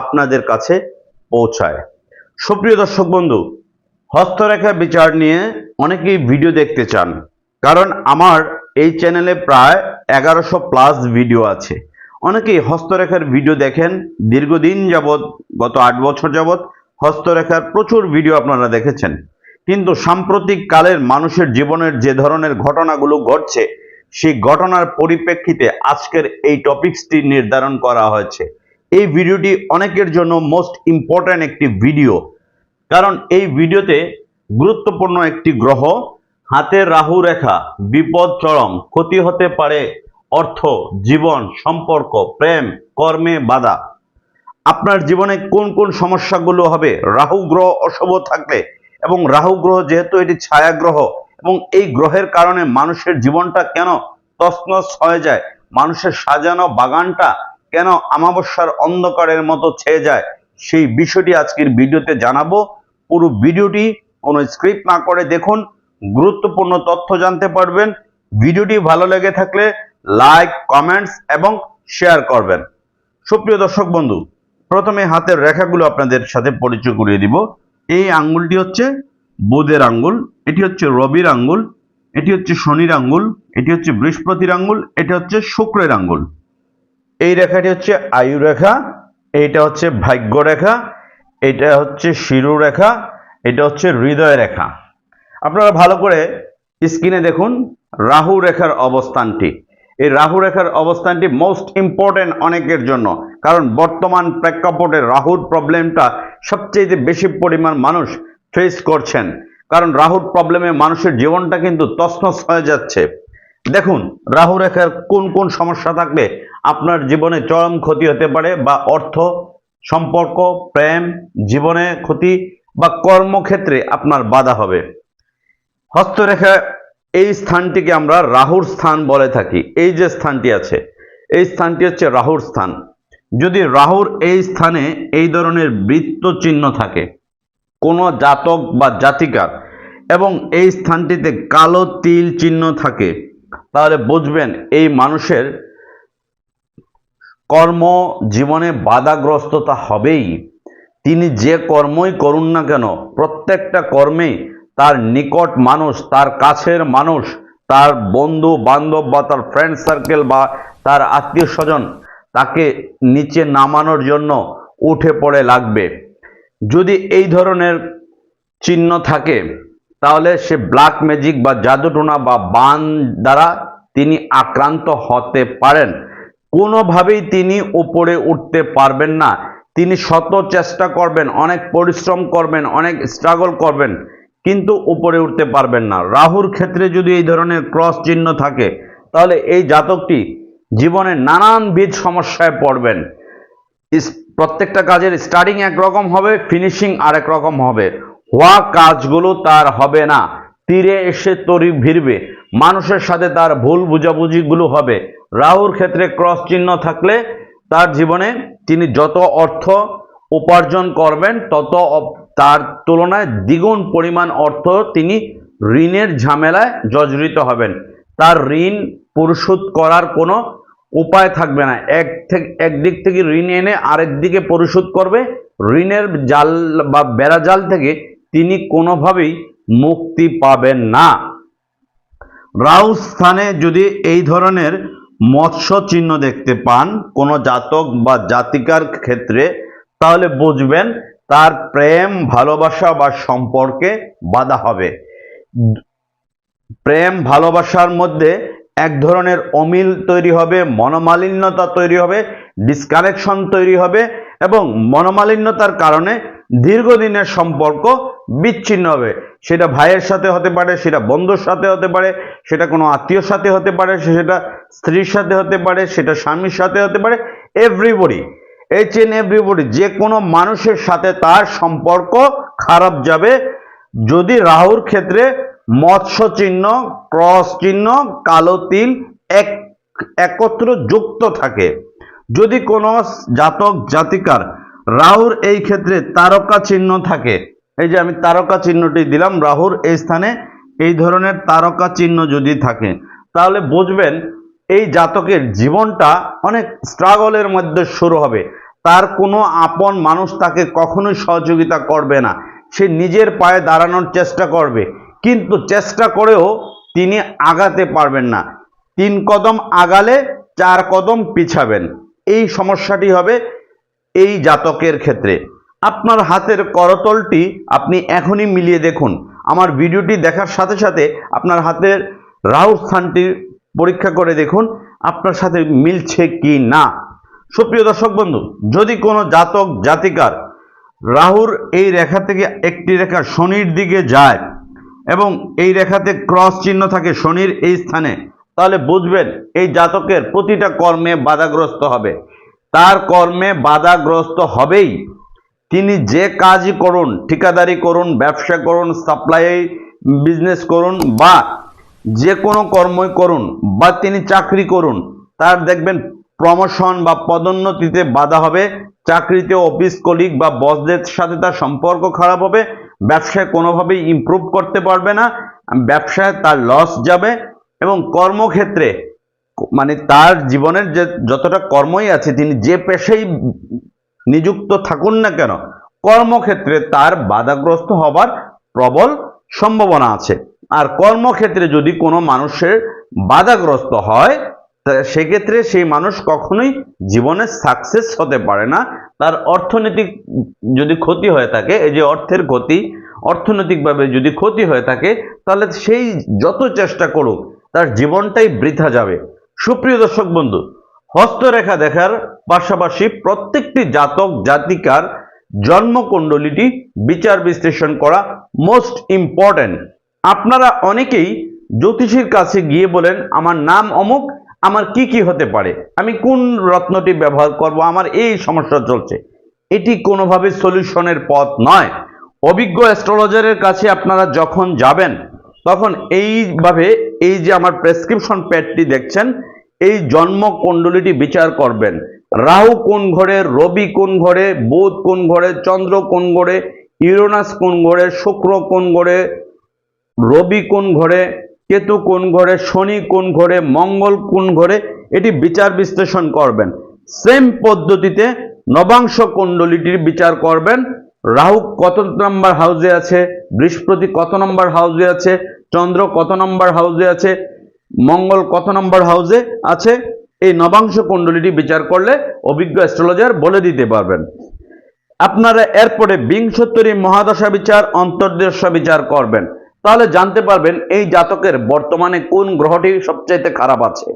আপনাদের কাছে পৌঁছায়। সুপ্রিয় দর্শক বন্ধু, হস্তরেখা বিচার নিয়ে অনেকেই ভিডিও দেখতে চান, কারণ আমার এই চ্যানেলে প্রায় এগারোশো প্লাস ভিডিও আছে। অনেকেই হস্তরেখার ভিডিও দেখেন, দীর্ঘদিন যাবৎ, গত আট বছর যাবৎ হস্তরেখার প্রচুর ভিডিও আপনারা দেখেছেন। কিন্তু সাম্প্রতিক কালের মানুষের জীবনের যে ধরনের ঘটনাগুলো ঘটছে, সেই ঘটনার পরিপ্রেক্ষিতে আজকের এই টপিকসটি নির্ধারণ করা হয়েছে। এই ভিডিওটি অনেকের জন্য মোস্ট ইম্পর্ট্যান্ট একটি ভিডিও কারণ এই ভিডিওতে গুরুত্বপূর্ণ একটি গ্রহ হাতের রাহু রেখা, বিপদ চরম, ক্ষতি হতে পারে, অর্থ, জীবন, সম্পর্ক, প্রেম, কর্মে বাধা। আপনার জীবনে কোন কোন সমস্যাগুলো হবে? রাহু গ্রহ অশুভ থাকলে এবং রাহু গ্রহ যেহেতু এটি ছায়া গ্রহ এবং এই গ্রহের কারণে মানুষের জীবনটা কেন তছনছ হয়ে যায়? মানুষের সাজানো বাগানটা কেন আমাবস্যার অন্ধকারের মতো ছেয়ে যায়? সেই বিষয়টি আজকের ভিডিওতে জানাব। পুরো ভিডিওটি কোনো স্ক্রিপ্ট না করে দেখুন, গুরুত্বপূর্ণ তথ্য জানতে পারবেন। ভিডিওটি ভালো লেগে থাকলে লাইক, কমেন্টস এবং শেয়ার করবেন। সুপ্রিয় দর্শক বন্ধু, প্রথমে হাতের রেখাগুলো আপনাদের সাথে পরিচয় করিয়ে দিব। এই আঙ্গুলটি হচ্ছে বুধের আঙ্গুল, এটি হচ্ছে রবির আঙ্গুল, এটি হচ্ছে শনির আঙ্গুল, এটি হচ্ছে বৃহস্পতির আঙ্গুল, এটি হচ্ছে শুক্রের আঙ্গুল। এই রেখাটি হচ্ছে আয়ু রেখা, এইটা হচ্ছে ভাগ্য রেখা, এটা হচ্ছে শিরু রেখা, এটা হচ্ছে হৃদয় রেখা। আপনারা ভালো করে স্ক্রিনে দেখুন রাহু রেখার অবস্থানটি। এই রাহু রেখার অবস্থানটি মোস্ট ইম্পর্টেন্ট অনেকের জন্য, কারণ বর্তমান প্রেক্ষাপটে রাহুর প্রবলেমটা সবচেয়ে বেশি পরিমাণ মানুষ ফেস করছেন। কারণ রাহুর প্রবলেমে মানুষের জীবনটা কিন্তু তছনছ হয়ে যাচ্ছে। দেখুন, রাহু রেখার কোন কোন সমস্যা থাকলে আপনার জীবনে চরম ক্ষতি হতে পারে বা অর্থ, সম্পর্ক, প্রেম, জীবনে ক্ষতি বা কর্মক্ষেত্রে আপনার বাধা হবে। হস্তরেখা এই স্থানটিকে আমরা রাহুর স্থান বলে থাকি। এই যে স্থানটি আছে, এই স্থানটি হচ্ছে রাহুর স্থান। যদি রাহুর এই স্থানে এই ধরনের বৃত্ত চিহ্ন থাকে, কোনো জাতক বা জাতিকার এবং এই স্থানটিতে কালো তিল চিহ্ন থাকে, তাহলে বুঝবেন এই মানুষের কর্ম জীবনে বাধাগ্রস্ততা হবেই। তিনি যে কর্মই করুন না কেন, প্রত্যেকটা কর্মেই তার নিকট মানুষ, তার কাছের মানুষ, তার বন্ধু বান্ধব বা তার ফ্রেন্ড সার্কেল বা তার আত্মীয় স্বজন তাকে নিচে নামানোর জন্য উঠে পড়ে লাগবে। যদি এই ধরনের চিহ্ন থাকে, তাহলে সে ব্ল্যাক ম্যাজিক বা জাদুটোনা বা বান দ্বারা তিনি আক্রান্ত হতে পারেন। কোনোভাবেই তিনি উপরে উঠতে পারবেন না। তিনি শত চেষ্টা করবেন, অনেক পরিশ্রম করবেন, অনেক স্ট্রাগল করবেন, কিন্তু উপরে উঠতে পারবেন না। রাহুর ক্ষেত্রে যদি এই ধরনের ক্রস চিহ্ন থাকে, তাহলে এই জাতকটি জীবনে নানানবিধ সমস্যায় পড়বেন। প্রত্যেকটা কাজের স্টার্টিং একরকম হবে ফিনিশিং আরেক রকম হবে। হওয়া কাজগুলো তার হবে না। তীরে এসে তরি ভিড়বে। মানুষের সাথে তার ভুল বুঝাবুঝিগুলো হবে। রাহুর ক্ষেত্রে ক্রস চিহ্ন থাকলে তার জীবনে তিনি যত অর্থ উপার্জন করবেন, তত তার তুলনায় দ্বিগুণ পরিমাণ অর্থ তিনি ঋণের ঝামেলায় জর্জরিত হবেন। তার ঋণ পরিশোধ করার কোনো উপায় থাকবে না। এক থেকে একদিক থেকে ঋণ এনে আরেক দিকে পরিশোধ করবে। ঋণের জাল বা বেড়া জাল থেকে তিনি কোনোভাবেই মুক্তি পাবেন না। রাহু স্থানে যদি এই ধরনের মৎস্য চিহ্ন দেখতে পান, কোনো জাতক বা জাতিকার ক্ষেত্রে, তাহলে বুঝবেন তার প্রেম, ভালোবাসা বা সম্পর্কে বাধা হবে। প্রেম, ভালোবাসার মধ্যে এক ধরনের অমিল তৈরি হবে, মনোমালিন্যতা তৈরি হবে ডিসকানেকশন তৈরি হবে এবং মনোমালিন্যতার কারণে দীর্ঘদিনের সম্পর্ক বিচ্ছিন্ন হবে। সেটা ভাইয়ের সাথে হতে পারে, সেটা বন্ধুর সাথে হতে পারে, সেটা কোনো আত্মীয়র সাথে হতে পারে, সেটা স্ত্রীর সাথে হতে পারে, সেটা স্বামীর সাথে হতে পারে এভরিবডি এইচ এন এভরিবডি যে কোনো মানুষের সাথে তার সম্পর্ক খারাপ যাবে। যদি রাহুর ক্ষেত্রে মৎস্য চিহ্ন, ক্রস চিহ্ন, কালো তিল এক, একত্র যুক্ত থাকে। যদি কোনো জাতক জাতিকার রাহুর এই ক্ষেত্রে তারকা চিহ্ন থাকে। এই যে আমি তারকা চিহ্নটি দিলাম, রাহুর এই স্থানে এই ধরনের তারকা চিহ্ন যদি থাকে, তাহলে বুঝবেন এই জাতকের জীবনটা অনেক স্ট্রাগলের মধ্যে শুরু হবে। তার কোনো আপন মানুষ তাকে কখনোই সহযোগিতা করবে না। সে নিজের পায়ে দাঁড়ানোর চেষ্টা করবে, কিন্তু চেষ্টা করেও তিনি আগাতে পারবেন না। তিন কদম আগালে চার কদম পিছাবেন। এই সমস্যাটি হবে এই জাতকের ক্ষেত্রে। আপনার হাতের করতলটি আপনি এখনই মিলিয়ে দেখুন। আমার ভিডিওটি দেখার সাথে সাথে আপনার হাতের রাহু স্থানটি পরীক্ষা করে দেখুন, আপনার সাথে মিলছে কি না। সুপ্রিয় দর্শক বন্ধু, যদি কোনো জাতক, জাতিকার রাহুর এই রেখা থেকে একটি রেখা শনির দিকে যায় এবং এই রেখাতে ক্রস চিহ্ন থাকে শনির এই স্থানে, তাহলে বুঝবেন এই জাতকের প্রতিটা কর্মে বাধাগ্রস্ত হবে। তার কর্মে বাধাগ্রস্ত হবেই। তিনি যে কাজই করুন, ঠিকাদারি করুন, ব্যবসা করুন সাপ্লাই বিজনেস করুন, বা যে কোনো কর্মই করুন, বা তিনি চাকরি করুন, তার দেখবেন প্রমোশন বা পদোন্নতিতে বাধা হবে, চাকরিতে অফিস কলিগ বা বসদের সাথে তার সম্পর্ক খারাপ হবে, ব্যবসায় কোনোভাবেই ইমপ্রুভ করতে পারবে না, ব্যবসায় তার লস যাবে, এবং কর্মক্ষেত্রে মানে তার জীবনের যে যতটা কর্মই আছে, তিনি যে পেশায় নিযুক্ত থাকুন না কেন, কর্মক্ষেত্রে তার বাধাগ্রস্ত হবার প্রবল সম্ভাবনা আছে। আর কর্মক্ষেত্রে যদি কোনো মানুষের বাধাগ্রস্ত হয় সেক্ষেত্রে সেই মানুষ কখনোই জীবনে সাকসেস হতে পারে না। তার অর্থনৈতিক যদি ক্ষতি হয়ে থাকে, এই যে অর্থের ক্ষতি, অর্থনৈতিকভাবে যদি ক্ষতি হয়ে থাকে, তাহলে সেই যত চেষ্টা করুক, তার জীবনটাই বৃথা যাবে। সুপ্রিয় দর্শক বন্ধু, হস্তরেখা দেখার পাশাপাশি প্রত্যেকটি জাতক, জাতিকার জন্মকুণ্ডলীটি বিচার বিশ্লেষণ করা মোস্ট ইম্পর্ট্যান্ট আপনারা অনেকেই জ্যোতিষীর কাছে গিয়ে বলেন, আমার নাম অমুক, আমার কি কি হতে পারে? আমি কোন রত্নটি ব্যবহার করব? আমার এই সমস্যা চলছে। এটি কোনোভাবে সলিউশনের পথ নয়। অভিজ্ঞ অ্যাস্ট্রোলজারের কাছে আপনারা যখন যাবেন তখন এইভাবে এই যে আমার প্রেসক্রিপশন প্যাডটি দেখছেন এই জন্ম কুণ্ডলীটি বিচার করবেন রাহু কোন ঘরে রবি কোন ঘরে বুধ কোন ঘরে চন্দ্র কোন ঘরে ইউরোনাস কোন ঘরে শুক্র কোন ঘরে রবি কোন ঘরে কেতু কোন ঘরে শনি কোন ঘরে মঙ্গল কোন ঘরে এটি বিচার বিশ্লেষণ করবেন সেম পদ্ধতিতে নবাংশ কুণ্ডলীটির বিচার করবেন রাহু কত নম্বর হাউসে আছে বৃহস্পতি কত নম্বর হাউসে আছে চন্দ্র কত নম্বর হাউসে আছে? মঙ্গল কত নম্বর হাউসে আছে? এই নবাংশ কুণ্ডলীটি বিচার করলে অভিজ্ঞ অ্যাস্ট্রোলজার বলে দিতে পারবেন। আপনারা এরপরে বিংশোত্তরী মহাদশা বিচার, অন্তর্দশা বিচার করবেন। তাহলে জানতে পারবেন এই জাতকের বর্তমানে কোন গ্রহটি সবচাইতে খারাপ আছে,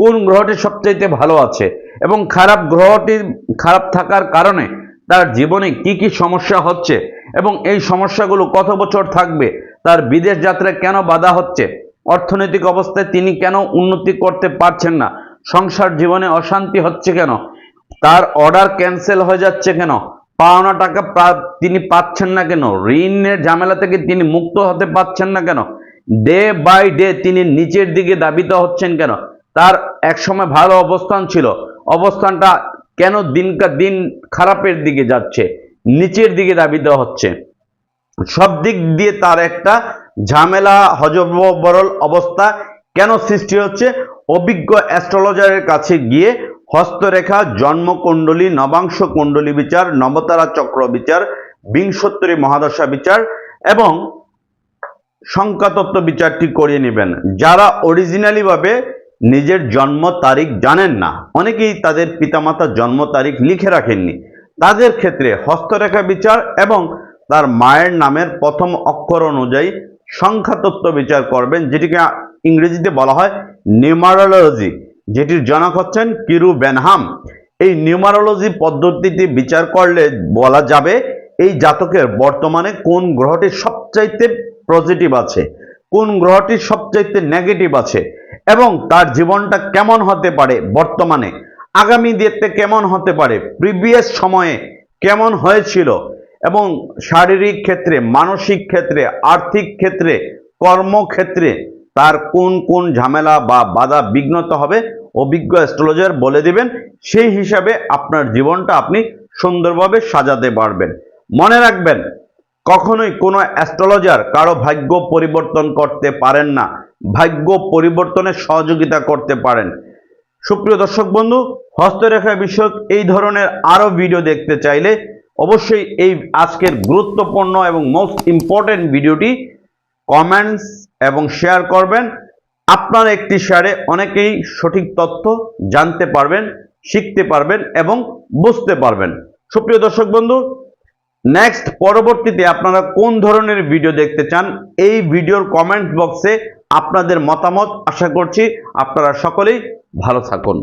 কোন গ্রহটি সবচাইতে ভালো আছে এবং খারাপ গ্রহটি খারাপ থাকার কারণে তার জীবনে কি কি সমস্যা হচ্ছে এবং এই সমস্যাগুলো কত বছর থাকবে তার বিদেশ যাত্রায় কেন বাধা হচ্ছে? অর্থনৈতিক অবস্থায় তিনি কেন উন্নতি করতে পারছেন না? সংসার জীবনে অশান্তি হচ্ছে কেন? তার অর্ডার ক্যান্সেল হয়ে যাচ্ছে কেন? পাওনা টাকা তিনি পাচ্ছেন না কেন? ঋণের ঝামেলা থেকে তিনি মুক্ত হতে পারছেন না কেন? ডে বাই ডে তিনি নিচের দিকে দাবিত হচ্ছেন কেন? তার একসময় ভালো অবস্থান ছিল। অবস্থানটা কেন দিনকা দিন খারাপের দিকে যাচ্ছে? নিচের দিকে দাবিত হচ্ছে। সব দিক দিয়ে তার একটা ঝামেলা হজবরল অবস্থা কেন সৃষ্টি হচ্ছে? অভিজ্ঞ অ্যাস্ট্রোলজারের কাছে গিয়ে হস্তরেখা, জন্মকুণ্ডলী নবাংশ কুণ্ডলী বিচার, নবতারা চক্র বিচার, বিংশোত্তরী মহাদশা বিচার এবং সংখ্যাতত্ত্ব বিচারটি করিয়ে নেবেন। যারা অরিজিনালিভাবে নিজের জন্ম তারিখ জানেন না, অনেকেই তাদের পিতামাতার জন্ম তারিখ লিখে রাখেননি। তাদের ক্ষেত্রে হস্তরেখা বিচার এবং তার মায়ের নামের প্রথম অক্ষর অনুযায়ী সংখ্যাতত্ত্ব বিচার করবেন, যেটিকে ইংরেজিতে বলা হয় নিউমারোলজি, যেটির জনক হচ্ছেন কিরু বেনহাম। এই নিউমারোলজি পদ্ধতিটি বিচার করলে বলা যাবে এই জাতকের বর্তমানে কোন গ্রহটি সবচাইতে পজিটিভ আছে, কোন গ্রহটি সবচাইতে নেগেটিভ আছে, এবং তার জীবনটা কেমন হতে পারে বর্তমানে, আগামী দিতে কেমন হতে পারে প্রিভিয়াস সময়ে কেমন হয়েছিল এবং শারীরিক ক্ষেত্রে, মানসিক ক্ষেত্রে, আর্থিক ক্ষেত্রে, কর্মক্ষেত্রে তার কোন কোন ঝামেলা বা বাধা বিঘ্নতা হবে, অভিজ্ঞ অ্যাস্ট্রোলজার বলে দিবেন, সেই হিসাবে আপনার জীবনটা আপনি সুন্দরভাবে সাজাতে পারবেন। মনে রাখবেন, কখনোই কোনো অ্যাস্ট্রোলজার কারও ভাগ্য পরিবর্তন করতে পারেন না, ভাগ্য পরিবর্তনের সহযোগিতা করতে পারেন। সুপ্রিয় দর্শক বন্ধু, হস্তরেখা বিষয়ক এই ধরনের আরও ভিডিও দেখতে চাইলে অবশ্যই এই আজকের গুরুত্বপূর্ণ এবং মোস্ট ইম্পর্টেন্ট ভিডিওটি কমেন্টস এবং শেয়ার করবেন। আপনার একটি শেয়ারে অনেকেই সঠিক তথ্য জানতে পারবেন, শিখতে পারবেন এবং বুঝতে পারবেন। সুপ্রিয় দর্শক বন্ধু নেক্সট পরবর্তীতে আপনারা কোন ধরনের ভিডিও দেখতে চান, এই ভিডিওর কমেন্ট বক্সে আপনাদের মতামত আশা করছি আপনারা সকলেই ভালো থাকুন।